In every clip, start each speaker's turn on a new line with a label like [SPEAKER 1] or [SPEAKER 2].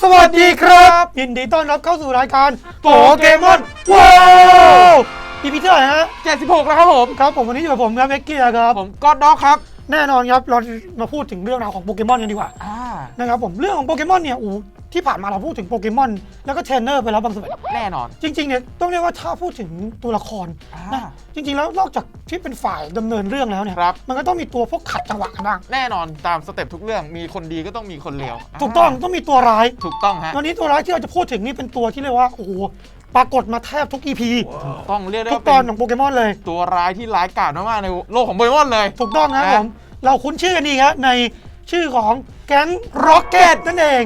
[SPEAKER 1] สวัสดีครับ ยินดีต้อนรับเข้าสู่รายการโปเกมอนว้าวพีพีเท่าไหร่ฮะ
[SPEAKER 2] 76 แล้วครับผม
[SPEAKER 1] ครับผมวันนี้อยู่กับผมครับเอ็กเกียร์ครับ
[SPEAKER 2] ผมก็ด็อกครับ
[SPEAKER 1] แน่นอนครับเรามาพูดถึงเรื่องราวของโปเกมอนกันดีกว่า
[SPEAKER 2] อ่า
[SPEAKER 1] นะครับผมเรื่องของโปเกมอนเนี่ยอูที่ผ่านมาเราพูดถึงโปเกมอนแล้วก็เทรนเนอร์ไปแล้วบางส่วน
[SPEAKER 2] แน่นอน
[SPEAKER 1] จริงๆเนี่ยต้องเรียกว่าถ้าพูดถึงตัวละครนะ
[SPEAKER 2] อ่า
[SPEAKER 1] จริงๆแล้วนอกจากที่เป็นฝ่ายดำเนินเรื่องแล้วเนี่ย
[SPEAKER 2] ครับ
[SPEAKER 1] มันก็ต้องมีตัวพวกขัดจังหวะกันบ้าง
[SPEAKER 2] แน่นอนตามสเต็ปทุกเรื่องมีคนดีก็ต้องมีคนเลว
[SPEAKER 1] ถูกต้องต้องมีตัวร้าย
[SPEAKER 2] ถูกต้องฮะ
[SPEAKER 1] วันนี้ตัวร้ายที่เราจะพูดถึงนี่เป็นตัวที่เรียกว่าโอ้โห ปรากฏมาแทบทุก EP
[SPEAKER 2] ต้องเรียกได้
[SPEAKER 1] ทุก
[SPEAKER 2] ว่า
[SPEAKER 1] ต
[SPEAKER 2] เป็
[SPEAKER 1] อน
[SPEAKER 2] น
[SPEAKER 1] ของโปเกมอนเลย
[SPEAKER 2] ตัวร้ายที่ร้ายกาจมากๆในโลกของโปเกมอนเลย
[SPEAKER 1] ถูกต้องครับ
[SPEAKER 2] นะ
[SPEAKER 1] ผมเราคุ้นชื่อกันดีครับในชื่อของแก๊งร็อกเก็ตนั่นเอง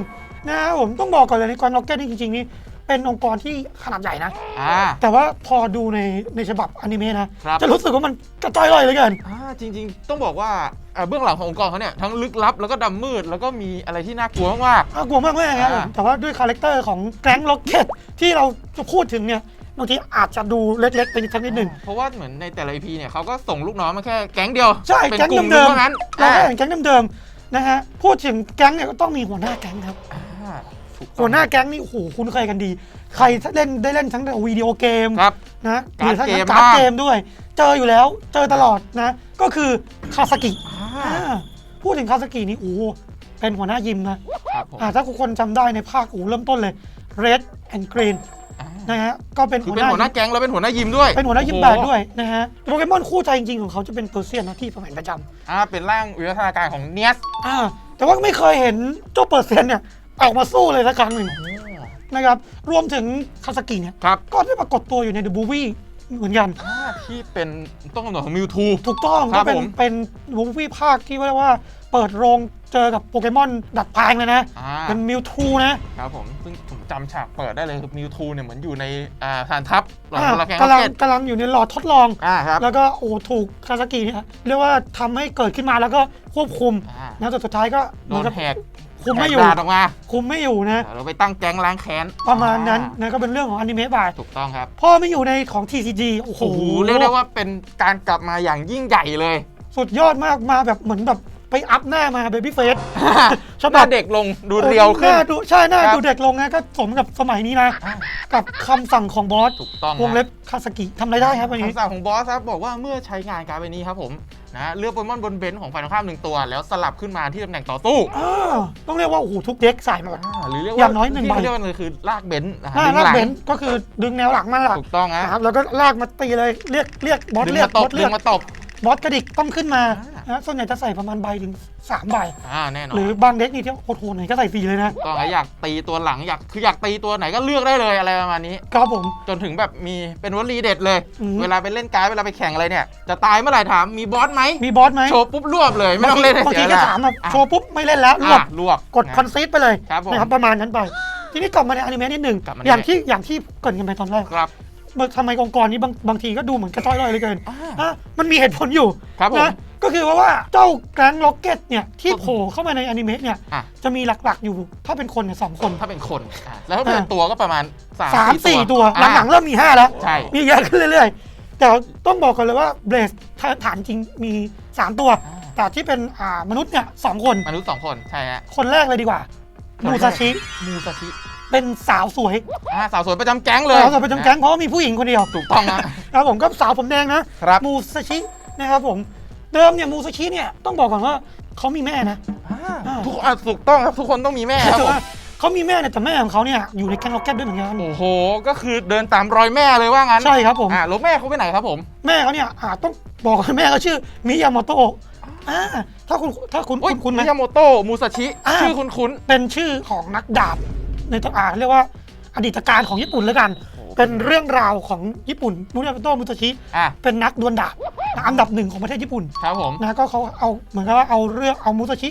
[SPEAKER 1] นะครับผมต้องบอกก่อนเลยในแก๊งร็อกเก็ตนี่จริงๆนี่ เป็นองค์กรที่ขนาดใหญ่นะ
[SPEAKER 2] อ่า
[SPEAKER 1] แต่ว่าพอดูในในฉบับอนิเมะนะ
[SPEAKER 2] ครับ
[SPEAKER 1] จะรู้สึกว่ามันกระจอยลอยเหลยกัน
[SPEAKER 2] อ่าจริงๆ ต้องบอกว่าอ่าเบื้องหลังขององค์กรเขาเนี่ยทั้งลึกลับแล้วก็ดำมืดแล้วก็มีอะไรที่น่ากลัวมาก
[SPEAKER 1] น่ากลัวมากแม่ครับผม
[SPEAKER 2] อ่า
[SPEAKER 1] แต่ว่าด้วยคาแรคเตอร์ของแก๊งร็อกเก็ตที่เราจะพูดถึงเนี่ยบางทีอาจจะดูเล็กๆไปสักนิดหนึ่ง
[SPEAKER 2] เพราะว่าเหมือนในแต่ละ EP เนี่ยเขาก็ส่งลูกน้องมาแค่แก๊งเดียว
[SPEAKER 1] ใช่
[SPEAKER 2] เป็น
[SPEAKER 1] แก๊ง
[SPEAKER 2] กลุ่มหนึ
[SPEAKER 1] เดิ
[SPEAKER 2] ง
[SPEAKER 1] ม
[SPEAKER 2] เท่านั้น
[SPEAKER 1] ๆเราก็เห็นแก๊งเดิมๆนะฮะพูดถึงแก๊งเนี่ยก็ต้องมีหัวหน้าแก๊งครับ
[SPEAKER 2] อ่าถูกต้อง
[SPEAKER 1] หัวหน้าแก๊งนี่โอ้โหคุ้นเคยกันดี ใครเล่นได้เล่นทั้งในวิดีโอเกม
[SPEAKER 2] ครับ
[SPEAKER 1] นะห
[SPEAKER 2] การ์ด
[SPEAKER 1] รือทั้ง
[SPEAKER 2] เกม
[SPEAKER 1] การ์ด
[SPEAKER 2] บ้าง
[SPEAKER 1] เกมด้วย เจออยู่แล้วเจอตลอดนะ ก็คือคาสกิ
[SPEAKER 2] อ่า
[SPEAKER 1] อ่าพูดถึงคาสกินี่โอ้โหเป็นหัวหน้ายิมนะครับ
[SPEAKER 2] ผม
[SPEAKER 1] อ่าถ้าทุกคนจำได้ในภาคโอ้โหเริ่มต้นเลย Red and Green
[SPEAKER 2] อ่า
[SPEAKER 1] นะฮะก็เป็น
[SPEAKER 2] คือ
[SPEAKER 1] หัว
[SPEAKER 2] เป็
[SPEAKER 1] ห
[SPEAKER 2] น
[SPEAKER 1] น้า
[SPEAKER 2] หัวหน้า แก๊งแล้วเป็นหัวหน้ายิมด้วย
[SPEAKER 1] เป็นหัวหน้ายิม
[SPEAKER 2] โอ้
[SPEAKER 1] แบ
[SPEAKER 2] โด
[SPEAKER 1] ด้วยนะฮะโปเกมอนคู่ใจจริงๆของเขาจะเป็นเปอร์เซียนนะที่ผมเห็นประจำ
[SPEAKER 2] อ่าเป็นร่างวิวัฒนาการของเนียส
[SPEAKER 1] อ่าแต่ว่าไม่เคยเห็นเจ้าเปอร์เซียนเนี่ย ออกมาสู้เลยสักครั้งหนึ่งนะครับ รวมถึงคาสกิเนี่ย
[SPEAKER 2] ครับ
[SPEAKER 1] ก็ได้ปรากฏตัวอยู่ใน The Movie เหมือนกัน
[SPEAKER 2] อ่าที่เป็นต้นกำเนิดของมิวทู
[SPEAKER 1] ถูกต้อง
[SPEAKER 2] ครั
[SPEAKER 1] ก็
[SPEAKER 2] บ
[SPEAKER 1] เป็น
[SPEAKER 2] ผม
[SPEAKER 1] เป็น Movie ภาคที่เรียกว่าเปิดโรงเจอกับโปเกมอนดัดแปลงเลยนะ
[SPEAKER 2] อ่า
[SPEAKER 1] เป็นมิวทูนะ
[SPEAKER 2] ครับผมซึ่งผมจำฉากเปิดได้เลยคือมิวทูเนี่ยเหมือนอยู่ในอ่าฐานทัพหลัง
[SPEAKER 1] อ่า
[SPEAKER 2] ละแกง
[SPEAKER 1] กำลัง
[SPEAKER 2] เก็ต
[SPEAKER 1] กำลังอยู่ในหลอดทดลอง
[SPEAKER 2] อ่าครับ
[SPEAKER 1] แล้วก็โอ้ถูกคาสกิเนี่ยเรียกว่าทำให้เกิดขึ้นมาแล้วก็ควบคุม
[SPEAKER 2] อ่า
[SPEAKER 1] นะแต่สุดท้ายก็เห
[SPEAKER 2] โด
[SPEAKER 1] มือน
[SPEAKER 2] น
[SPEAKER 1] กับ
[SPEAKER 2] แหก
[SPEAKER 1] คุมไม่อยู่
[SPEAKER 2] แหกด่านออกมา
[SPEAKER 1] คุมไม่อยู่นะ
[SPEAKER 2] เราไปตั้งแก๊งล้างแค้น
[SPEAKER 1] ประมาณนั้น
[SPEAKER 2] อ่
[SPEAKER 1] นะก็เป็นเรื่องของอนิเมะบาย
[SPEAKER 2] ถูกต้องครับ
[SPEAKER 1] พอไม่อยู่ในของ TCG โอ้โห
[SPEAKER 2] โอ้โหเรียกได้ว่าเป็นการกลับมาอย่างยิ่งใหญ่เลย
[SPEAKER 1] สุดยอดมากมาแบบเหมือนแบบ ไปอัพหน้ามาเบบี้เฟส ฉ
[SPEAKER 2] ห
[SPEAKER 1] บั
[SPEAKER 2] น้า
[SPEAKER 1] บ
[SPEAKER 2] เด็กลงดูเรียวขึ้น
[SPEAKER 1] หาดูใช่หน้า
[SPEAKER 2] ครับ
[SPEAKER 1] ดูเด็กลงนะก็สมกับสมัยนี้นะ
[SPEAKER 2] อ่า
[SPEAKER 1] กับคำสั่งของบอส
[SPEAKER 2] ถูกต้อง
[SPEAKER 1] วงเล็บคาสกิทำอะไรได้ครับวันนี้
[SPEAKER 2] คำสั่งของบอสครับบอกว่าเมื่อใช้งานการ์ดใบนี้ครับผมนะเลือกโปเกมอนบนเบนซ์ของฝ่ายตรงข้ามหนึ่งตัว แล้วสลับขึ้นมาที่ตำแหน่งต่อสู้
[SPEAKER 1] อ่าต้องเรียกว่าโอ้โหทุกเด็กใส่มาแบบ
[SPEAKER 2] อ่าหรือเรียก
[SPEAKER 1] อ
[SPEAKER 2] ว่า
[SPEAKER 1] ย่างน้อยหนึ่ง
[SPEAKER 2] ที่
[SPEAKER 1] ใบ
[SPEAKER 2] เรียกว่าเลยคือลากเบนซ์นะฮะ
[SPEAKER 1] หน้า
[SPEAKER 2] ดึง
[SPEAKER 1] ลาก
[SPEAKER 2] หลัง
[SPEAKER 1] เบนซ์ก็คือดึงแนวหลังมาหลัก
[SPEAKER 2] ถูกต้องนะ
[SPEAKER 1] นะครับแล้วก็ลากมาตีเลยเรียกเรียกบอส
[SPEAKER 2] ดึง
[SPEAKER 1] เรียก
[SPEAKER 2] มา
[SPEAKER 1] บ
[SPEAKER 2] ต
[SPEAKER 1] อบส
[SPEAKER 2] ดึ
[SPEAKER 1] เรียก
[SPEAKER 2] งมาตบ
[SPEAKER 1] บอสกระดิกต้องขึ้นมา
[SPEAKER 2] อ่า
[SPEAKER 1] นะส่วนใหญ่จะใส่ประมาณใบถึงสามใบ
[SPEAKER 2] อ่าแน่นอน
[SPEAKER 1] หรือบางเด็กนี่ที่โหดๆหน่อยก็ใส่ฟรีเลยนะ
[SPEAKER 2] ต้องอยากตีตัวหลังอยากคืออยากตีตัวไหนก็เลือกได้เลยอะไรประมาณนี้
[SPEAKER 1] ครับผม
[SPEAKER 2] จนถึงแบบมีเป็นวลีเด็ดเลย
[SPEAKER 1] อืม
[SPEAKER 2] เวลาไปเล่นการ์ดเวลาไปแข่งอะไรเนี่ย จะตายเมื่อไหร่ถามมีบอสไหม
[SPEAKER 1] มีบอสไหม
[SPEAKER 2] โชว์ปุ๊บรวบเลยไม่ต้องเล่นให้
[SPEAKER 1] บาง
[SPEAKER 2] เสี
[SPEAKER 1] ที
[SPEAKER 2] ยเว
[SPEAKER 1] ก็
[SPEAKER 2] ลา
[SPEAKER 1] ถามแบบ
[SPEAKER 2] อะ
[SPEAKER 1] โชว์ปุ๊บไม่เล่นแล้วรวบ
[SPEAKER 2] อะรวบ
[SPEAKER 1] กดคอนซีดไปเลย
[SPEAKER 2] ครับผม
[SPEAKER 1] นะครับประมาณนั้นไป ทีนี้กลับมาในอนิเมะนิดหนึ่ง
[SPEAKER 2] กลับมาใน
[SPEAKER 1] อย่างที่อย่างที่เกรินกันไปตอนแรก
[SPEAKER 2] ครับ
[SPEAKER 1] ทำไมองค์กรนี้บางบางทีก็ดูเหมือนกระจ้อยลอยเหลยเกิน
[SPEAKER 2] อ่า
[SPEAKER 1] อะมันมีเหตุผลอยู่
[SPEAKER 2] ครับผม
[SPEAKER 1] นะ ก็คือว่าว่าเจ้าแกรนล็อกเก็ตเนี่ยที่โผล่เข้ามาในอนิเมะเนี่ย
[SPEAKER 2] อะ
[SPEAKER 1] จะมีหลักๆอยู่ถ้าเป็นคนเนี่ยสองคน
[SPEAKER 2] ถ้าเป็นคนอะแล้วถ้าเป็นตัวก็ประมาณสาม
[SPEAKER 1] สามสี่ตัว
[SPEAKER 2] อะ
[SPEAKER 1] หลังๆเริ่มมีห้าแล้ว
[SPEAKER 2] ใช่
[SPEAKER 1] มีเยอะขึ้นเรื่อยๆ แต่ต้องบอกก่อนเลยว่าเบสฐานจริงมี 3 ตัว
[SPEAKER 2] อ่า
[SPEAKER 1] แต่ที่เป็นอ่ามนุษย์เนี่ยสองคน
[SPEAKER 2] มนุษย์สองคนใช่ฮะ
[SPEAKER 1] คนแรกเลยดีกว่า
[SPEAKER 2] คนแรก
[SPEAKER 1] มูซาชิ
[SPEAKER 2] มูซาชิ
[SPEAKER 1] เป็นสาวสวย
[SPEAKER 2] อ่าสาวสวยประจำแก๊งเลย
[SPEAKER 1] สาวสวยประจำแก๊งเพราะว่ามีผู้หญิงคนเดียว
[SPEAKER 2] ถูกต้องนะ
[SPEAKER 1] ครับผมก็สาวผมแดงนะครับ มูซาชินะครับผม เดิมเนี่ยมูซาชิเนี่ยต้องบอกก่อนว่าเขามีแม่นะ
[SPEAKER 2] อ่าทุกคนอะถูกต้องครับทุกคนต้องมีแม่ครับ
[SPEAKER 1] แต่
[SPEAKER 2] ผม
[SPEAKER 1] ว่าเขามีแม่เนี่ยแต่แม่ของเขาเนี่ยอยู่ในแก๊งล็อกเก็ตด้วยเหมือนกัน
[SPEAKER 2] โอ้โห ก็คือเดินตามรอยแม่เลยว่างั้น
[SPEAKER 1] ใช่ครับผม
[SPEAKER 2] อ่าแล้วแม่เขาไปไหนครับผม
[SPEAKER 1] แม่เขาเนี่ยอ่าต้องบอกว่าแม่เขาชื่อมิยาโมโตะอ่าถ้าคุณถ้าคุณ
[SPEAKER 2] โอ้ย
[SPEAKER 1] คุณคุณไหม
[SPEAKER 2] มิยาโมโตะมูซาชิ
[SPEAKER 1] อ่า
[SPEAKER 2] ชื่อคุณคุ้น
[SPEAKER 1] เป็นชื่อของนักดาบในตำอ่าเรียกว่าอดีตการของญี่ปุ่นแล้วกัน เป็นเรื่องราวของญี่ปุ่นมุราโตะมุตชิ
[SPEAKER 2] อะ
[SPEAKER 1] เป็นนักดวลดาบ อันดับหนึ่งของประเทศญี่ปุ่น
[SPEAKER 2] ครับผม
[SPEAKER 1] นะก็เขาเอาเหมือนกับว่าเอาเรื่องเอามุตชิ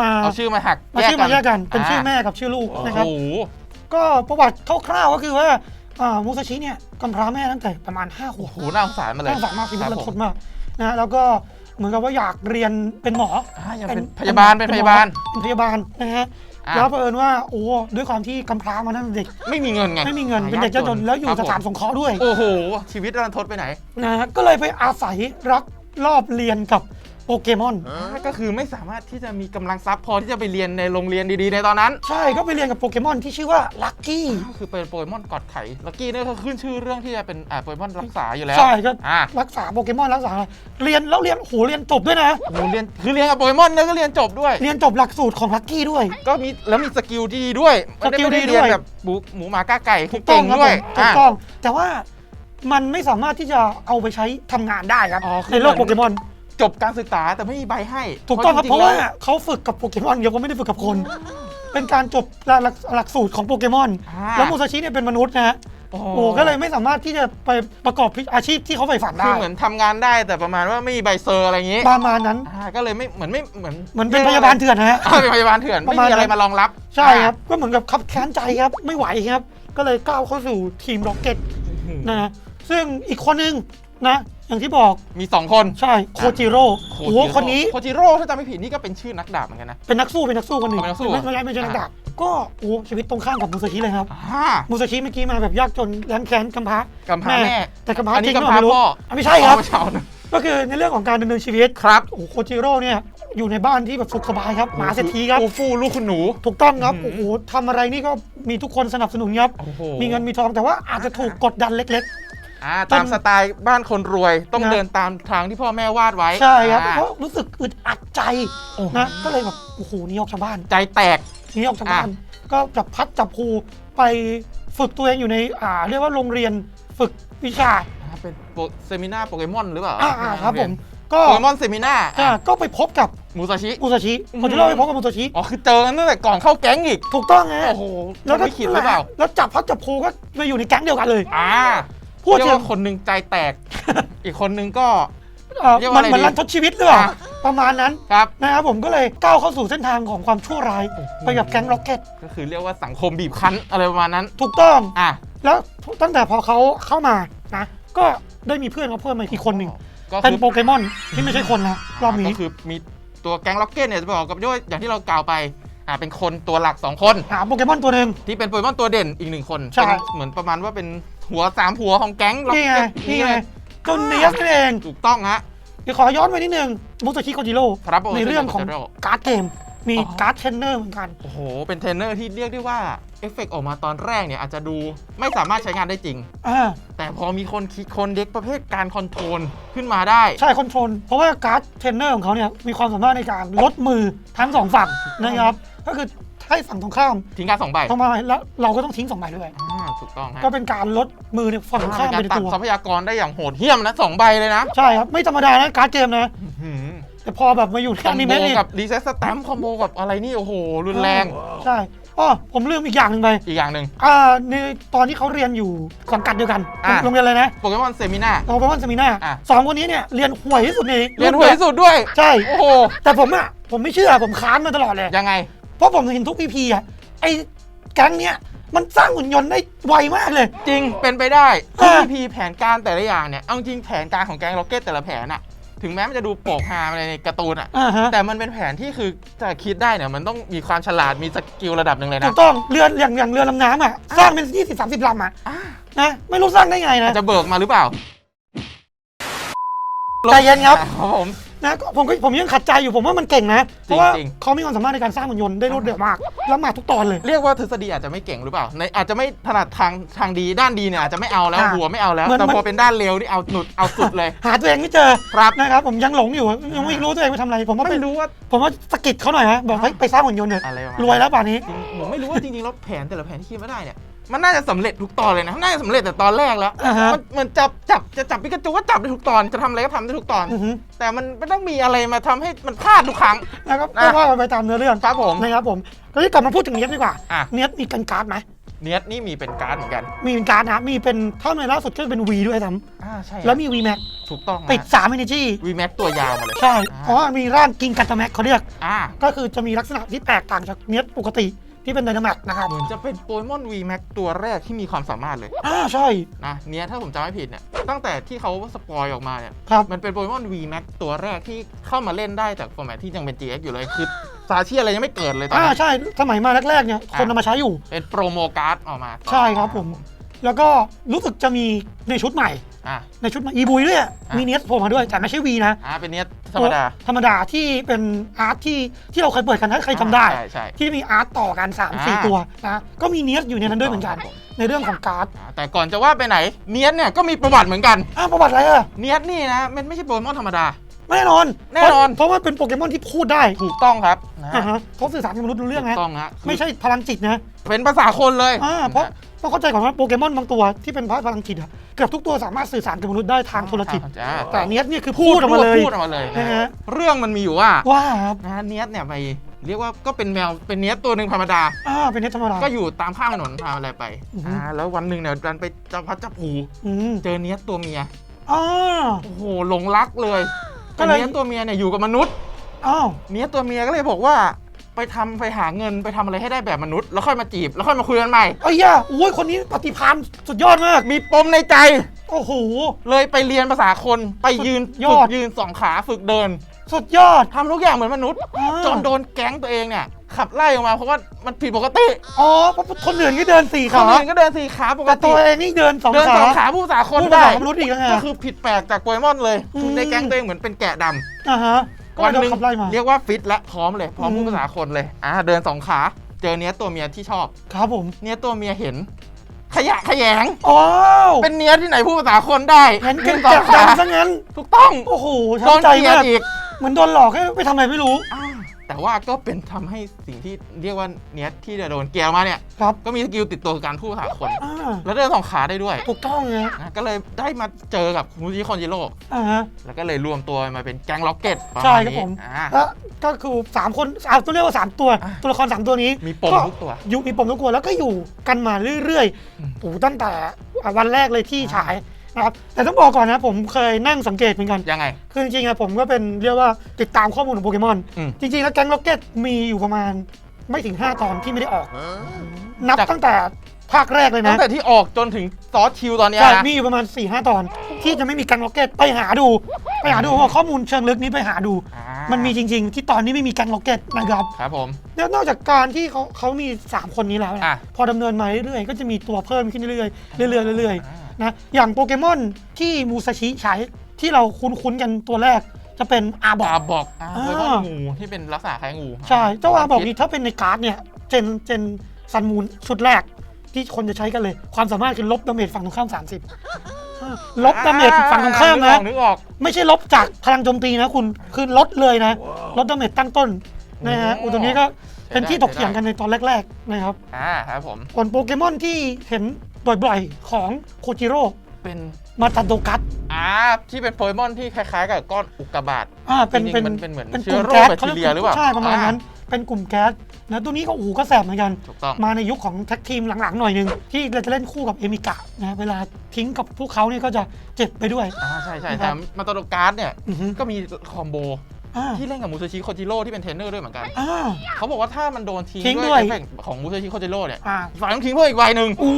[SPEAKER 1] มา
[SPEAKER 2] เอาชื่อมาหัก
[SPEAKER 1] มาชื่อมาแยกกันเป็นชื่อแม่กับชื่อลูก
[SPEAKER 2] โอ้
[SPEAKER 1] นะครับ
[SPEAKER 2] โห
[SPEAKER 1] ก็ประวัติคร่าวๆก็คือว่าอ่ามุตชิเนี่ยกำพร้าแม่ตั้งแต่ประมาณ5ขวบ
[SPEAKER 2] โอ้โหน่าสงสารมาเลย
[SPEAKER 1] น่าสงสารมากชีวิต
[SPEAKER 2] ครับ
[SPEAKER 1] รัน
[SPEAKER 2] ผ
[SPEAKER 1] ทดมากนะแล้วก็เหมือนกับว่าอยากเรียนเป็นหมอ
[SPEAKER 2] อ่าอยากเป็นพยาบาลเป็นพยาบาล
[SPEAKER 1] เป็นพยาบาลนะฮะ
[SPEAKER 2] อะ
[SPEAKER 1] แล้วเผอิญว่าโอ้ด้วยความที่กำพร้ามาตั้งแต่เด็ก
[SPEAKER 2] ไม่มีเงินไง
[SPEAKER 1] ไม่มีเงินเป็นเด็กยากจนแล้วอยู่
[SPEAKER 2] ครับ
[SPEAKER 1] สถาน
[SPEAKER 2] ผม
[SPEAKER 1] สงเคราะห์ด้วย
[SPEAKER 2] โอ้โห ชีวิตรันทดไปไหน
[SPEAKER 1] นะฮะก็เลยไปอาศัยรักรอบเรียนกับ โปเกมอน
[SPEAKER 2] ก็คือไม่สามารถที่จะมีกำลังทรัพย์พอที่จะไปเรียนในโรงเรียนดีๆ ในตอนนั้น
[SPEAKER 1] ใช่ก็ไปเรียนกับโปเกมอนที่ชื่อว่าลักกี้
[SPEAKER 2] ก็คือเป็นโปเกมอนกอดไข่ลักกี้เนี่ยก็ขึ้นชื่อเรื่องที่จะเป็นอ่าโปเกมอนรักษาอยู่แล้ว
[SPEAKER 1] ใช่ก็
[SPEAKER 2] อ่า
[SPEAKER 1] รักษาโปเกมอนรักษาเรียนแล้วเรียนโหเรียนจบด้วยนะ
[SPEAKER 2] โหเรียนคือเรียนกับโปเกมอนแล้วก็เรียนจบด้วย
[SPEAKER 1] เรียนจบหลักสูตรของลักกี้ด้วย
[SPEAKER 2] ก็มีแล้วมีสกิลที่ดีด้วย
[SPEAKER 1] สกิลดี
[SPEAKER 2] ไม่ไเรีน
[SPEAKER 1] ด้วย
[SPEAKER 2] แบบหมูหมูหมาก้าไก่
[SPEAKER 1] ถูกต้
[SPEAKER 2] เก่
[SPEAKER 1] อง
[SPEAKER 2] ง
[SPEAKER 1] ครับ
[SPEAKER 2] ด้วย
[SPEAKER 1] ผมถูก
[SPEAKER 2] อะ
[SPEAKER 1] ต้อง แต่ว่ามันไม่สามารถที่จะเอาไปใช้ทำงานได้ครับ
[SPEAKER 2] อ๋อคือ
[SPEAKER 1] ในโลกโปเกมอน
[SPEAKER 2] จบการศึกษาแต่ไม่มีใบให้
[SPEAKER 1] ถูกต้องครับ
[SPEAKER 2] จ
[SPEAKER 1] เพราะ
[SPEAKER 2] งๆ
[SPEAKER 1] ว่า
[SPEAKER 2] แล้ว
[SPEAKER 1] เขาฝึกกับโปเกมอนเดียวก็ไม่ได้ฝึกกับคน เป็นการจบหลักหลักสูตรของโปเกมอน
[SPEAKER 2] อ่า
[SPEAKER 1] แล้วมูซาชิเนี่ยเป็นมนุษย์นะฮะ
[SPEAKER 2] โอ้
[SPEAKER 1] โอ้ก็เลยไม่สามารถที่จะไปประกอบอาชีพที่เขาใฝ่ฝัน
[SPEAKER 2] คื
[SPEAKER 1] ได้
[SPEAKER 2] อเหมือนทำงานได้แต่ประมาณว่าไม่มีใบเซอร์อะไรอย่างงี้
[SPEAKER 1] ประมาณนั้น
[SPEAKER 2] อ่าก็เลยไม่เหมือนไม่เหมือน
[SPEAKER 1] เหมือนเป็นพยาบาลเถื่อนนะฮะ
[SPEAKER 2] อ่าเป็นพยาบาลเถื่อน
[SPEAKER 1] ประ
[SPEAKER 2] ไม่
[SPEAKER 1] มาณ
[SPEAKER 2] มีอะไร
[SPEAKER 1] นั้น
[SPEAKER 2] มารองรับ
[SPEAKER 1] ใช่ครับ ก็เหมือนกับขับแค้นใจครับ ไม่ไหวครับ ก็เลยก้าวเข้าสู่ทีมร็อกเก็ต
[SPEAKER 2] อืม
[SPEAKER 1] นะฮะซึ่งอีกคนนึงนะ อย่างที่บอก
[SPEAKER 2] มีสองคน
[SPEAKER 1] ใช่โคจิโร่
[SPEAKER 2] โค
[SPEAKER 1] โอ้โห
[SPEAKER 2] จิโร่
[SPEAKER 1] คนนี้
[SPEAKER 2] โคจิโร่ถ้าจำไม่ผิดนี่ก็เป็นชื่อนักดาบเหมือนกันนะ
[SPEAKER 1] เป็นนักสู้เป็นนักสู้คนหนึ่ง
[SPEAKER 2] เป็นนักสู้
[SPEAKER 1] ไม่ไม่ใช่ไม่ใช่นักดาบก็โอ้โหชีวิตตรงข้ามกับมูซาชิเลยครับ
[SPEAKER 2] อ่า
[SPEAKER 1] มูซาชิเมื่อกี้มาแบบยากจนแร้นแค้นกำพร้ากำ
[SPEAKER 2] พร้าแม่
[SPEAKER 1] แต่กำพร้า
[SPEAKER 2] อัน
[SPEAKER 1] จริ
[SPEAKER 2] นี้
[SPEAKER 1] งหรื
[SPEAKER 2] กำ
[SPEAKER 1] อ
[SPEAKER 2] พร้า
[SPEAKER 1] เปล่าไม่รู้
[SPEAKER 2] พ่อ
[SPEAKER 1] อะไม่ใช่ครับ
[SPEAKER 2] อ๋อไม่ใช่นะ
[SPEAKER 1] ก็คือในเรื่องของการดำเนินชีวิต
[SPEAKER 2] ครับ
[SPEAKER 1] โอ้โหโคจิโร่เนี่ยอยู่ในบ้านที่แบบสุขสบายครับหมาเศรษฐีครับ
[SPEAKER 2] อูฟูลูกคุณหนู
[SPEAKER 1] ถูกต้องครับ
[SPEAKER 2] อืม
[SPEAKER 1] โอ้โหทำอะไรนี่ก็มีทุกคนสนับสนุนครับ
[SPEAKER 2] โอ้โห
[SPEAKER 1] มีเงินมีทองแต่ว่าอาจจะถูกกดดันเล็ก
[SPEAKER 2] อ่าตามสไตล์บ้านคนรวยต้อง
[SPEAKER 1] นะ
[SPEAKER 2] เดินตามทางที่พ่อแม่วาดไว้
[SPEAKER 1] ๆใช่ครับ
[SPEAKER 2] อ่า
[SPEAKER 1] เพราะรู้สึกอึดอัดใจ
[SPEAKER 2] โอ้โห
[SPEAKER 1] นะก็เลยแบบโอ้โหหนี่ออกจากบ้าน
[SPEAKER 2] ใจแตก
[SPEAKER 1] หนี่ออกจากบ้านก็จับพัดจับภูไปฝึกตัวเองอยู่ในอ่าเรียกว่าโรงเรียนฝึกวิชา
[SPEAKER 2] อ่าเป็นโปเซมินาโปเกมอนหรือเปล่า
[SPEAKER 1] อ่าอ่าครับผมก็
[SPEAKER 2] โปเกมอนเซมินา
[SPEAKER 1] อ่าก็ไปพบกับ
[SPEAKER 2] มูซาชิ
[SPEAKER 1] มูซาชิ
[SPEAKER 2] อืม
[SPEAKER 1] โคจิโร่ไปพบกับมูซาชิ
[SPEAKER 2] อ๋อคือเจอกันตั้งแต่ก่อนเข้าแก๊งอีก
[SPEAKER 1] ถูกต้องไง
[SPEAKER 2] โอ้โห
[SPEAKER 1] แล้วก็
[SPEAKER 2] ไม่คิดหรือเปล่า
[SPEAKER 1] แล้วจับพัดจับภูก็มาอยู่ในแก๊งเดียวกันเลย
[SPEAKER 2] อ่า
[SPEAKER 1] พูด
[SPEAKER 2] เรียก
[SPEAKER 1] ถึง
[SPEAKER 2] ว่าคนหนึ่งใจแตก อีกคนหนึ่งก็
[SPEAKER 1] เอ่อ
[SPEAKER 2] เรียก
[SPEAKER 1] มั
[SPEAKER 2] ว่านอะไร
[SPEAKER 1] เหมือน
[SPEAKER 2] ดี
[SPEAKER 1] รันทดชีวิตหรือเปล่า
[SPEAKER 2] อะ
[SPEAKER 1] ประมาณนั้น
[SPEAKER 2] ครับ
[SPEAKER 1] นะครับผมก็เลยก้าวเข้าสู่เส้นทางของความชั่วร้าย
[SPEAKER 2] โอ้โห
[SPEAKER 1] ไปกับแก๊งร็อกเก็ต
[SPEAKER 2] ก็คือเรียกว่าสังคมบีบคั้นอะไรประมาณนั้น
[SPEAKER 1] ถูกต้อง
[SPEAKER 2] อะ
[SPEAKER 1] แล้วตั้งแต่พอเขาเข้ามานะก็ได้มีเพื่อนเขาเพิ่มมาอีกคนหนึ่ง
[SPEAKER 2] ก็
[SPEAKER 1] เป็น
[SPEAKER 2] คือ
[SPEAKER 1] โปเกมอนที่ไม่ใช่คนนะรอบนี้
[SPEAKER 2] ก็คือมีตัวแก๊งล็อกเก็ตเนี่ยจะบอกกับด้วยอย่างที่เรากล่าวไปอ่าเป็นคนตัวหลัก2คน
[SPEAKER 1] หาโปเกมอนตัวหนึ่ง
[SPEAKER 2] ที่เป็นโปเกมอนตัวเด่นอีกหนึ่งคน
[SPEAKER 1] ใช่
[SPEAKER 2] เป็นเหมือนประมาณว่าเป็น หัวสามหัวของแก๊งล็อก
[SPEAKER 1] นี่ไง
[SPEAKER 2] เก็ต
[SPEAKER 1] นี่ไงจนเนียสนั่นเอง
[SPEAKER 2] ถูกต้องฮะ
[SPEAKER 1] เดี๋ยวขอย้อนไปนิดนึงมูซาชิโคจิโร่
[SPEAKER 2] ครับผม
[SPEAKER 1] ในเรื่องของ
[SPEAKER 2] โคจิโร่
[SPEAKER 1] การ์ดเกมมี
[SPEAKER 2] อ๋อ
[SPEAKER 1] การ์ดเทรนเนอร์เหมือนกัน
[SPEAKER 2] โอ้โห เป็นเทรนเนอร์ที่เรียกได้ว่า เอฟเฟกต์ออกมาตอนแรกเนี่ย อาจจะดูไม่สามารถใช้งานได้จริง
[SPEAKER 1] อ่า
[SPEAKER 2] แต่พอมีคนคิดคนเด็กประเภทการคอนโทรลขึ้นมาได้
[SPEAKER 1] ใช่คอนโทรล เพราะว่าการ์ดเทรนเนอร์ของเขาเนี่ย มีความสามารถในการลดมือทั้งสองฝั่งนะครับ ก็คือ ให้ฝั่งตรงข้าม
[SPEAKER 2] ทิ้งการสองใบ
[SPEAKER 1] ทำไมแล้วเราก็ต้องทิ้งสองใบด้วย
[SPEAKER 2] อ่าถูกต้องฮะ
[SPEAKER 1] ก็เป็นการลดมือเนี่ยฝั่งตรงข้าม
[SPEAKER 2] กา
[SPEAKER 1] ไป
[SPEAKER 2] ร
[SPEAKER 1] ใน
[SPEAKER 2] ตัด
[SPEAKER 1] ตัว
[SPEAKER 2] ทรัพยากรได้อย่างโหดเหี้ยมนะสองใบเลยนะ
[SPEAKER 1] ใช่ครับ ไม่ธรรมดานะการ์ดเกมนะ
[SPEAKER 2] หืม
[SPEAKER 1] แต่พอแบบมาอยู่
[SPEAKER 2] ค
[SPEAKER 1] ที่
[SPEAKER 2] อ
[SPEAKER 1] อ
[SPEAKER 2] ม
[SPEAKER 1] นิ
[SPEAKER 2] โบ
[SPEAKER 1] เมะนี่
[SPEAKER 2] กับรีเซ็ตสแตมป์คอมโบกับอะไรนี่โอ้โหรุนแรง
[SPEAKER 1] ใช่อ๋อผมลืมอีกอย่างหนึ่งไป
[SPEAKER 2] อีกอย่างหนึ่ง
[SPEAKER 1] อ่าในตอนที่เขาเรียนอยู่สังกัดเดียวกัน
[SPEAKER 2] อะ
[SPEAKER 1] โรงเรียนอะไรนะ
[SPEAKER 2] โปเกมอนเซมินา
[SPEAKER 1] โอเปอร์วันเซมินา
[SPEAKER 2] อะ
[SPEAKER 1] สองคนนี้เนี่ยเรียนห่วยที่สุดใน
[SPEAKER 2] เรียนหวยที่สุดด้วย
[SPEAKER 1] ใช่
[SPEAKER 2] โอ้โห
[SPEAKER 1] แต่ผมอะผมไม่เชื่อผมค้านมาตลอดเลย
[SPEAKER 2] ยังไง
[SPEAKER 1] เพราะผมเห็นทุกพีพีอะไอ้แก๊งเนี้ยมันสร้างหุ่นยนต์ได้ไวมากเลย
[SPEAKER 2] จริงเป็นไปได้
[SPEAKER 1] อะ
[SPEAKER 2] ที่พีแผนการแต่ละอย่างเนี่ยเอาจริงแผนการของแก๊งล็อกเก็ตแต่ละแผนอะถึงแม้มันจะดูโปกฮาอะไรในการ์ตูนอะ
[SPEAKER 1] อ่าฮะ
[SPEAKER 2] แต่มันเป็นแผนที่คือจะคิดได้เนี่ยมันต้องมีความฉลาดมีสกิลระดับหนึ่งเลย
[SPEAKER 1] ถู
[SPEAKER 2] นะ
[SPEAKER 1] กต้องเรืออย่างอย่างเรือลำน้ำอะสร้างเป็น 20 30ลำอะ
[SPEAKER 2] อะ
[SPEAKER 1] นะไม่รู้สร้างได้ไงนะ
[SPEAKER 2] จะเบิกมาหรือเปล่า
[SPEAKER 1] ใจเย็นครับ
[SPEAKER 2] ครับผม
[SPEAKER 1] นะก็ผมก็ผมยังขัดใจอยู่ผมว่ามันเก่งนะ เพราะว่า
[SPEAKER 2] จริง
[SPEAKER 1] เขามีความสามารถในการสร้างหุ่นยนต์ได้รวดเร็วมากแล้วมาทุกตอนเลย
[SPEAKER 2] เรียกว่าทฤษฎีอาจจะไม่เก่งหรือเปล่าในอาจจะไม่ถนัดทางทางดีด้านดีเนี่ยอาจจะไม่เอาแล้ว
[SPEAKER 1] อะ
[SPEAKER 2] หัวไม่เอาแล้ว
[SPEAKER 1] เหมือน
[SPEAKER 2] แต่
[SPEAKER 1] เหมื
[SPEAKER 2] พ
[SPEAKER 1] อ
[SPEAKER 2] อน เป็นด้านเลวนี่เอาหนุดเอาสุดเลย
[SPEAKER 1] หาตัวเองไม่เจอ
[SPEAKER 2] ครับ
[SPEAKER 1] นะครับผมยังหลงอยู่ยังไม่รู้ตัวเองไปทำอะไร ผมว่าไป
[SPEAKER 2] ไม่รู้ว่า
[SPEAKER 1] ผมว่าสะกิดเขาหน่อยฮะบอกให้ยไปสร้างหุ่นยนต์เนี่ย
[SPEAKER 2] อะไรประมาณ
[SPEAKER 1] รวยแล้วป่านนี้
[SPEAKER 2] จริงผมไม่รู้ว่าจริงๆแล้วแผนแต่ละแผนที่คิดมาได้เนี่ย มันน่าจะสำเร็จทุกตอนเลยนะ น่าจะสำเร็จแต่ตอนแรกแล้ว
[SPEAKER 1] อ่าฮะ
[SPEAKER 2] มันเหมือนจับจับจะจับปิกาจูก็จับได้ทุกตอน จะทำอะไรก็ทำได้ทุกตอน
[SPEAKER 1] อือฮึ
[SPEAKER 2] แต่มันไม่ต้องมีอะไรมาทำให้มันพลาดทุกครั้ง
[SPEAKER 1] นะครับ
[SPEAKER 2] อะ
[SPEAKER 1] ก็ว่ากันไปตามเนื้อเรื่อง
[SPEAKER 2] ครับผม
[SPEAKER 1] นะครับผมก็ที่กลับมาพูดถึงเนียสดีกว่า
[SPEAKER 2] อะ
[SPEAKER 1] เนียสมีกันการ์ดไหม
[SPEAKER 2] เนียสนี่มีเป็นการ์ดเหมือนกัน
[SPEAKER 1] มีเป็นการ์ดนะมีเป็นถ้าในล่าสุดก็เป็น V ด้วยซ้
[SPEAKER 2] อ่าใช่ำ
[SPEAKER 1] แล้วมี V Max
[SPEAKER 2] ถูกต้อง
[SPEAKER 1] ติด3 Energy
[SPEAKER 2] วีแม็กตัวยาวมาเลย
[SPEAKER 1] ใช่
[SPEAKER 2] อ่า
[SPEAKER 1] เพราะว่ามีร่างกิงกัตแม็กเขาเรียก
[SPEAKER 2] อ่า
[SPEAKER 1] ก็คือจะมีลักษณะที่แตกต่างจากเนียสปกติ ที่เป็นไดนาแม็กนะครับ
[SPEAKER 2] เหมือนจะเป็นโปเกมอน V Max ตัวแรกที่มีความสามารถเลย
[SPEAKER 1] อ่าใช่
[SPEAKER 2] นะเนี้ยถ้าผมจำไม่ผิดเนี่ยตั้งแต่ที่เขาสปอยออกมาเนี่ย
[SPEAKER 1] ครับ
[SPEAKER 2] มันเป็นโปเกมอน V Max ตัวแรกที่เข้ามาเล่นได้จากฟอร์แมตที่ยังเป็น GX อยู่เลยคือซาเชียอะไรยังไม่เกิดเลยตอน
[SPEAKER 1] อ่า
[SPEAKER 2] นั้น
[SPEAKER 1] ใช่สมัยมาแรกๆเนี่ยคนนำมาใช้อยู่
[SPEAKER 2] เป็นโปรโมการ์ดออกมา
[SPEAKER 1] ใช่ครับผม แล้วก็รู้สึกจะมีในชุดใหม่
[SPEAKER 2] อ่า
[SPEAKER 1] ในชุดมาอีบุยด้วยอะ
[SPEAKER 2] อะ
[SPEAKER 1] มีเนียสโผล่มาด้วยแต่ไม่ใช่วีนะ
[SPEAKER 2] อ่าเป็นเนี้ยธรรมดา
[SPEAKER 1] ธรรมดาที่เป็นอาร์ตที่ที่เราเคยเปิดกันถ้าใครจำได้
[SPEAKER 2] ใช่ใช่
[SPEAKER 1] ที่มีอาร์ตต่อกัน3
[SPEAKER 2] อ่า
[SPEAKER 1] 4ตัวนะก็มีเนียสอยู่ในนั้นด้วยเหมือนกัน
[SPEAKER 2] ครับผม
[SPEAKER 1] ในเรื่องของการ์ด
[SPEAKER 2] อ่าแต่ก่อนจะว่าไปไหนเนียสเนี่ยก็มีประวัติเหมือนกัน
[SPEAKER 1] อ้าวประวัติอะไรอะ
[SPEAKER 2] เนียสนี่นะมันไม่ใช่โปเกมอนธรรมดา
[SPEAKER 1] แน่นอน
[SPEAKER 2] แน่นอน
[SPEAKER 1] เพราะเพราะว่าเป็นโปเกมอนที่พูดได้
[SPEAKER 2] ถูกต้องครับนะ
[SPEAKER 1] อ่าฮะเขาสื่อสารกับมนุษย์รู้เรื่อง
[SPEAKER 2] ถู
[SPEAKER 1] นะ
[SPEAKER 2] กต้องฮะ
[SPEAKER 1] ไม่ใช่พลังจิตนะ
[SPEAKER 2] เป็นภาษาคนเลย
[SPEAKER 1] อ่าเพราะ ต้องเข้าใจก่อนว่าโปเกมอนบางตัวที่เป็นพลังจิตอะเกือบทุกตัวสามารถสื่อสารกับมนุษย์ได้ทางโทรจิต
[SPEAKER 2] อ่า
[SPEAKER 1] แต่เนียสเนี่ยคือพูดออกมาเลย
[SPEAKER 2] พูดออกมาเลยนะ
[SPEAKER 1] นะฮะ
[SPEAKER 2] เรื่องมันมีอยู่ว่า
[SPEAKER 1] ว่าครับ
[SPEAKER 2] นะฮะเนียสเนี่ยไปเรียกว่าก็เป็นแมวเป็นเนียสตัวหนึ่งธรรมดา
[SPEAKER 1] อ่าเป็นเนียสธรรมดา
[SPEAKER 2] ก็อยู่ตามข้างถนนทำอะไรไป
[SPEAKER 1] อือฮึ
[SPEAKER 2] อ่าแล้ววันหนึ่งเนี่ยดันไปจับพัดจับผู
[SPEAKER 1] อืม
[SPEAKER 2] เจอเนียสตัวเมีย
[SPEAKER 1] อ่า
[SPEAKER 2] โอ้โหหลงรักเลย
[SPEAKER 1] ก็
[SPEAKER 2] แต่
[SPEAKER 1] เลย
[SPEAKER 2] เนียสตัวเมียเนี่ยอยู่กับมนุษย์
[SPEAKER 1] อ้าว
[SPEAKER 2] เนียสตัวเมียก็เลยบอกว่า ไปทำไปหาเงินไปทำอะไรให้ได้แบบมนุษย์แล้วค่อยมาจีบ แล้วค่อยมาคุยกันใหม่
[SPEAKER 1] ไอ้ย่าโอ้ย คนนี้ปฏิภาณสุดยอดมาก
[SPEAKER 2] มีปมในใจ
[SPEAKER 1] โอ้โห
[SPEAKER 2] เลยไปเรียนภาษาคนไปยืน
[SPEAKER 1] ยอ
[SPEAKER 2] ฝึ
[SPEAKER 1] ด
[SPEAKER 2] กยืนสองขาฝึกเดิน
[SPEAKER 1] สุดยอด
[SPEAKER 2] ทำทุกอย่างเหมือนมนุษย์
[SPEAKER 1] อ่า
[SPEAKER 2] จนโดนแก๊งตัวเองเนี่ย ขับไล่ออกมาเพราะว่ามันผิดปกติ
[SPEAKER 1] อ๋อเพราะคนอื่นก็เดินสี่
[SPEAKER 2] ค
[SPEAKER 1] ขาน
[SPEAKER 2] อื่นก็เดินสี่ขาปก
[SPEAKER 1] แต่
[SPEAKER 2] ติ
[SPEAKER 1] ตัวเองนี่เดินสอง
[SPEAKER 2] เดิน
[SPEAKER 1] ขา
[SPEAKER 2] สองขาผู้ภาษาคน
[SPEAKER 1] พูด
[SPEAKER 2] ได้
[SPEAKER 1] ภาษามนุษย์อีกแล้วไง
[SPEAKER 2] ก็คือผิดแปลกจากโปเกมอนเลย
[SPEAKER 1] อืม
[SPEAKER 2] คือในแก๊งตัวเองเหมือนเป็นแกะดำ
[SPEAKER 1] อ่าฮะ ก็
[SPEAKER 2] วัน
[SPEAKER 1] โด
[SPEAKER 2] ห
[SPEAKER 1] น
[SPEAKER 2] นึ่ง
[SPEAKER 1] ขับไล่มา
[SPEAKER 2] เรียกว่าฟิตและพร้อมเลยพร้อม
[SPEAKER 1] อืม
[SPEAKER 2] พูดภาษาคนเลยอ่าเดินสองขาเจอเนี้ยตัวเมียที่ชอบ
[SPEAKER 1] ครับผม
[SPEAKER 2] เนี้ยตัวเมียเห็น ขยะขยง
[SPEAKER 1] อ๋อ
[SPEAKER 2] เป็นเนี้ยที่ไหนพูดภาษาคนได้
[SPEAKER 1] เห็นเป็น
[SPEAKER 2] สอ
[SPEAKER 1] แกะ
[SPEAKER 2] งขา
[SPEAKER 1] ดำซะงั้น
[SPEAKER 2] ถูกต้อง
[SPEAKER 1] โอ้โห
[SPEAKER 2] โดน
[SPEAKER 1] ช้ำใจ
[SPEAKER 2] เกลียด
[SPEAKER 1] มาก
[SPEAKER 2] อีก
[SPEAKER 1] เหมือนโดนหลอกให้ไปทำอะไรไม่รู้
[SPEAKER 2] อ่า แต่ว่าก็เป็นทำให้สิ่งที่เรียกว่าเนี้ยที่จะโดนเกลียวมาเนี่ย
[SPEAKER 1] ครับ
[SPEAKER 2] ก็มีสกิลติดตัวกับการพูดภาษาคน
[SPEAKER 1] อ่า
[SPEAKER 2] แล้วเดินสองขาได้ด้วย
[SPEAKER 1] ถูกต้องไง
[SPEAKER 2] นะก็เลยได้มาเจอกับมูจิคอนจิโร่
[SPEAKER 1] อ่าฮะ
[SPEAKER 2] แล้วก็เลยรวมตัวมาเป็นแก๊งล็อกเก็ตประ
[SPEAKER 1] ใช่
[SPEAKER 2] มาณ
[SPEAKER 1] ครับ
[SPEAKER 2] นี้
[SPEAKER 1] ผม
[SPEAKER 2] อ่า
[SPEAKER 1] แล้วก็คือสามคนอ่าต้องเรียกว่าสามตัว
[SPEAKER 2] อะ
[SPEAKER 1] ตัวละครสามตัวนี้
[SPEAKER 2] มีปม
[SPEAKER 1] ก็
[SPEAKER 2] ทุกตัว
[SPEAKER 1] อยู่มีปมทุกตัวแล้วก็อยู่กันมาเรื่อย
[SPEAKER 2] อืม
[SPEAKER 1] ๆโอ้โหตั้งแต่วันแรกเลยที่
[SPEAKER 2] อ่า
[SPEAKER 1] ฉาย นะครับแต่ต้องบอกก่อนนะผมเคยนั่งสังเกตเหมือนกัน
[SPEAKER 2] ยังไง
[SPEAKER 1] คือจริงๆอะผมก็เป็นเรียกว่าติดตามข้อมูลของโปเกมอน
[SPEAKER 2] อืม
[SPEAKER 1] จริงๆ แล้วแก๊งล็อกเก็ตมีอยู่ประมาณไม่ถึง 5 ตอนที่ไม่ได้ออก นับ
[SPEAKER 2] จาก
[SPEAKER 1] ตั้งแต่ภาคแรกเลย
[SPEAKER 2] ตั้
[SPEAKER 1] นะ
[SPEAKER 2] งแต่ที่ออกจนถึงซอสคิวตอนเนี้ย
[SPEAKER 1] ใช่
[SPEAKER 2] นะ
[SPEAKER 1] มีอยู่ประมาณ4ี่ห้าตอน ที่จะไม่มีแก๊งล็อกเก็ตไปหาดู ไปหาดูว่าข้อมูลเชิงลึกนี้ไปหาดู
[SPEAKER 2] อ่า
[SPEAKER 1] มันมีจริง ๆ ที่ตอนนี้ไม่มีแก๊งล็อกเก็ตนะครับ
[SPEAKER 2] ครับผม
[SPEAKER 1] แล้วนอกจากการที่เขาเขามี 3 คนนี้แล้วนะ
[SPEAKER 2] อะ
[SPEAKER 1] พอดำเนินมาเรื่อยๆก็จะมีตัวเพิ่มขึ้นเรื่อยๆเรื่อยๆเรื่อย
[SPEAKER 2] อ่า
[SPEAKER 1] ๆ นะอย่างโปเกมอนที่มูซาชิใช้ที่เราคุ้นๆกันตัวแรกจะเป็นอาบอ
[SPEAKER 2] อาบอกอ่า
[SPEAKER 1] อ่า
[SPEAKER 2] โดยว่างูที่เป็นลักษณะคล้ายงู
[SPEAKER 1] ใช่เจ้าอาบอกนี่ถ้าเป็นในการ์ดเนี่ยเจนเจนซันมูนชุดแรกที่คนจะใช้กันเลย ความสามารถคือลบดาเมจฝั่งตรงข้าม 30อ่าลบดาเมจฝั่งตรงข้ามนะ
[SPEAKER 2] นึกออก
[SPEAKER 1] ไม่ใช่ลบจากพลังโจมตีนะคุณคือลดเลยนะ ลดดาเมจตั้งต้นนะฮะ
[SPEAKER 2] โอ้
[SPEAKER 1] อุยตัวนี้ก็เป็นที่
[SPEAKER 2] ใช้ได้
[SPEAKER 1] ถกเถียงกันในตอนแรก ๆ นะครับ
[SPEAKER 2] อ่าครับผม
[SPEAKER 1] ส่วนโปเกมอนที่เห็น บ่อยๆ ของโคจิโร่
[SPEAKER 2] เป็น
[SPEAKER 1] มาตาโดกัส
[SPEAKER 2] อ่าที่เป็นโปเกมอนที่คล้ายๆ กับก้อนอุกกาบาต
[SPEAKER 1] อ่าเป็น
[SPEAKER 2] จริงๆ
[SPEAKER 1] เป็น
[SPEAKER 2] มันเป็นเหมือน
[SPEAKER 1] เป็น
[SPEAKER 2] เชื้
[SPEAKER 1] ก
[SPEAKER 2] อ
[SPEAKER 1] ลุ่ม
[SPEAKER 2] โรค
[SPEAKER 1] แก๊ส
[SPEAKER 2] แบคทีเรียหรือเปล่า
[SPEAKER 1] ใช่ประมาณนั้น
[SPEAKER 2] อ่
[SPEAKER 1] เป็นกลุ่มแก๊สนะตัวนี้ก็โอ้โหก็แสบเหมือนกัน
[SPEAKER 2] ถูกต้อง
[SPEAKER 1] มาในยุคของแท็กทีมหลังๆหน่อยหนึง ที่เราจะเล่นคู่กับเอมิกะนะเวลาทิ้งกับพวกเขาเนี่ยก็จะเจ็บไปด้วย
[SPEAKER 2] อ่าใช่ใช่
[SPEAKER 1] นะค
[SPEAKER 2] แต่
[SPEAKER 1] รับ
[SPEAKER 2] มาโตโดการ์ดเนี่ย
[SPEAKER 1] อือฮึ
[SPEAKER 2] ก็มีคอมโบ
[SPEAKER 1] อ่า
[SPEAKER 2] ที่เล่นกับมูซาชิโคจิโร่ที่เป็นเทรนเนอร์ด้วยเหมือนกัน
[SPEAKER 1] อ่า
[SPEAKER 2] เขาบอกว่าถ้ามันโดนทิ้ง
[SPEAKER 1] ทิ้ง
[SPEAKER 2] ด้
[SPEAKER 1] ด้
[SPEAKER 2] ว
[SPEAKER 1] วย ย
[SPEAKER 2] เอฟเฟกต์ของมูซาชิโคจิโร่เนี่ย
[SPEAKER 1] อ่า
[SPEAKER 2] อีกฝ่ายต้องทิ้งเพิ่มอีกใบหนึ่ง
[SPEAKER 1] อู้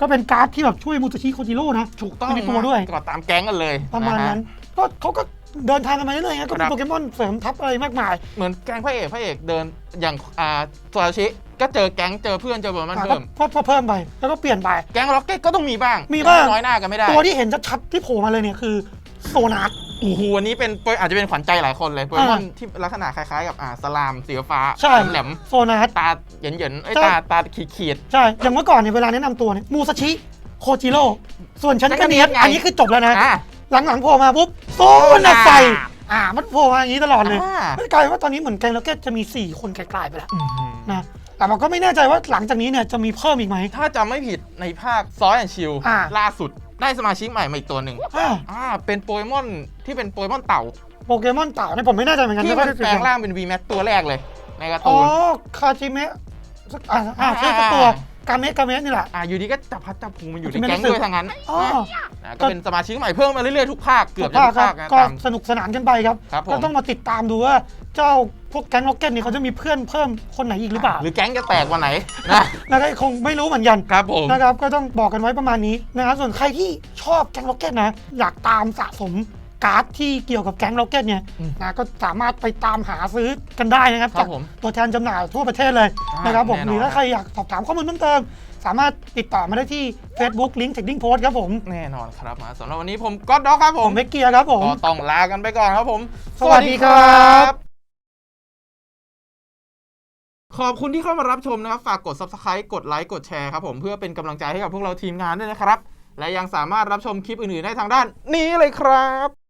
[SPEAKER 1] ก็เป็นการ์ดที่แบบช่วยมูตชิโคจิโร่นะ
[SPEAKER 2] ถูกต้อง
[SPEAKER 1] มีตัวด้วย
[SPEAKER 2] ก็ตามแก๊งกันเลย
[SPEAKER 1] ประมาณนั้นก็เขาก็เดินทางกันมาเรื่อยๆนะก็
[SPEAKER 2] ครั
[SPEAKER 1] มี
[SPEAKER 2] บ
[SPEAKER 1] โปเกมอนเสริมทัพอะไรมากมาย
[SPEAKER 2] เหมือนแก๊งพระเอกพระเอกเดินอย่างอ่าโซราชิ ก็เจอแก๊งเจอเพื่อนเจอเบอร์มัน
[SPEAKER 1] อ่า
[SPEAKER 2] เพิ่ม
[SPEAKER 1] ก็ก็เพิ่มไปแล้วก็เปลี่ยนไป
[SPEAKER 2] แก๊งล็อกเก็ตก็ต้องมีบ้าง
[SPEAKER 1] มีบ้าง
[SPEAKER 2] น้อยหน้ากันไม่ได้
[SPEAKER 1] ตัวที่เห็นชัดๆที่โผล่มาเลยเนี่ยคือโซนัส
[SPEAKER 2] โอ้โหอันนี้เป็นอาจจะเป็นขวัญใจหลายคนเลยโปเกมอน
[SPEAKER 1] อ่า
[SPEAKER 2] ที่ลักษณะคล้ายๆกับอ่าสลามสีฟ้า
[SPEAKER 1] ใช่
[SPEAKER 2] แหลม
[SPEAKER 1] โซนัส
[SPEAKER 2] ๆตาเหยินๆเอ้ย
[SPEAKER 1] ใช่
[SPEAKER 2] ตาตาขีด
[SPEAKER 1] ใช่ อย่างเมื่อก่อนเนี่ยเวลาแนะนำตัวเนี่ยมูซาชิ โคจิโร่ ส่วนฉัน
[SPEAKER 2] ฉันก็
[SPEAKER 1] ก็เนียส
[SPEAKER 2] เนียสไง
[SPEAKER 1] อันนี้คือจบแล้วนะ
[SPEAKER 2] ๆอ่า
[SPEAKER 1] หลังๆโผล่มาปุ๊บโซนัสใส่อ่า มันโผล่มาอย่างนี้ตลอดเลย
[SPEAKER 2] อ่า
[SPEAKER 1] ไม่กลายเป็นว่าตอนนี้เหมือนแกงล็อกเก็ตจะมี 4 คนไกลๆไปแล้วนะ แต่มันก็ไม่แน่ใจว่าหลังจากนี้เนี่ยจะมีเพิ่มอีกไหม
[SPEAKER 2] ถ้าจำไม่ผิดในภาคซอยแอนชิล
[SPEAKER 1] อ่า
[SPEAKER 2] ล่าสุด ได้สมาชิกใหม่มาอีกตัวหนึ่ง
[SPEAKER 1] อ่า
[SPEAKER 2] อ่าเป็นโปเกมอนที่เป็นโปเกมอนเต่า
[SPEAKER 1] โปเกมอนเต่าเนี่ยผมไม่แน่ใจเหมือนกัน
[SPEAKER 2] ที่
[SPEAKER 1] ไม่
[SPEAKER 2] มั
[SPEAKER 1] ค่อนยได้
[SPEAKER 2] แปล
[SPEAKER 1] ติด
[SPEAKER 2] ง
[SPEAKER 1] ตาม
[SPEAKER 2] ร่างเป็น V Max ตัวแรกเลย ในการ์
[SPEAKER 1] อ๋
[SPEAKER 2] ตู
[SPEAKER 1] อนคาจิเมะสักอ่าอ่าใช่สักตัวกาเมะกาเมะนี่แหละ
[SPEAKER 2] อ่าอยู่ดีก็จับพัดจับผูมันอยู่ใน
[SPEAKER 1] ไม่
[SPEAKER 2] แก๊
[SPEAKER 1] ได้
[SPEAKER 2] ง
[SPEAKER 1] สึก
[SPEAKER 2] ด้วยทั้งนั้น
[SPEAKER 1] อ๋อ
[SPEAKER 2] นะก็เป็นสมาชิกใหม่เพิ่มมาเรื่อยๆทุกภาคเกือบจะ
[SPEAKER 1] ภา
[SPEAKER 2] ทุ
[SPEAKER 1] ค
[SPEAKER 2] ก
[SPEAKER 1] ครับ
[SPEAKER 2] ภาคนะ
[SPEAKER 1] ก็
[SPEAKER 2] ตาม
[SPEAKER 1] สนุกสนานกันไปครับ
[SPEAKER 2] ครับผม
[SPEAKER 1] ก็ต้องมาติดตามดูว่าเจ้า พวกแก๊งล็อกเก็ตเนี่ยเขาจะมีเพื่อนเพิ่มคนไหนอีกหรือเปล่า
[SPEAKER 2] หรือแก๊งจะแตกวันไหนนะ
[SPEAKER 1] แล้วก็คงไม่รู้เหมือนกัน
[SPEAKER 2] ครับผม
[SPEAKER 1] นะครับก็ต้องบอกกันไว้ประมาณนี้นะครับส่วนใครที่ชอบแก๊งล็อกเก็ตนะอยากตามสะสมการ์ดที่เกี่ยวกับแก๊งล็อกเก็ตเนี่ย
[SPEAKER 2] อืม
[SPEAKER 1] นะก็สามารถไปตามหาซื้อกันได้นะครับ
[SPEAKER 2] ครั
[SPEAKER 1] จาก
[SPEAKER 2] บผม
[SPEAKER 1] ตัวแทนจำหน่ายทั่วประเทศเลย
[SPEAKER 2] อ่าน
[SPEAKER 1] นะครับผม
[SPEAKER 2] แน่นอน
[SPEAKER 1] หรือถ้าใครอยากสอบถามข้อมูลเพิ่มเติม สามารถติดต่อมาได้ที่ Facebook Link Trading Post ครับผม
[SPEAKER 2] แน่นอนครับมาสำหรับวันนี้ผมก็ด็อกครับผ
[SPEAKER 1] ผมมเมกเกียร์ครับผม
[SPEAKER 2] ก็ต้องลากันไปก่อนครับผม
[SPEAKER 1] สวัสดีครับ
[SPEAKER 2] ขอบคุณที่เข้ามารับชมนะครับ ฝากกด subscribe กดไลค์กดแชร์ครับผมเพื่อเป็นกำลังใจให้กับพวกเราทีมงานด้วยนะครับ และยังสามารถรับชมคลิปอื่นๆได้ทางด้านนี้เลยครับ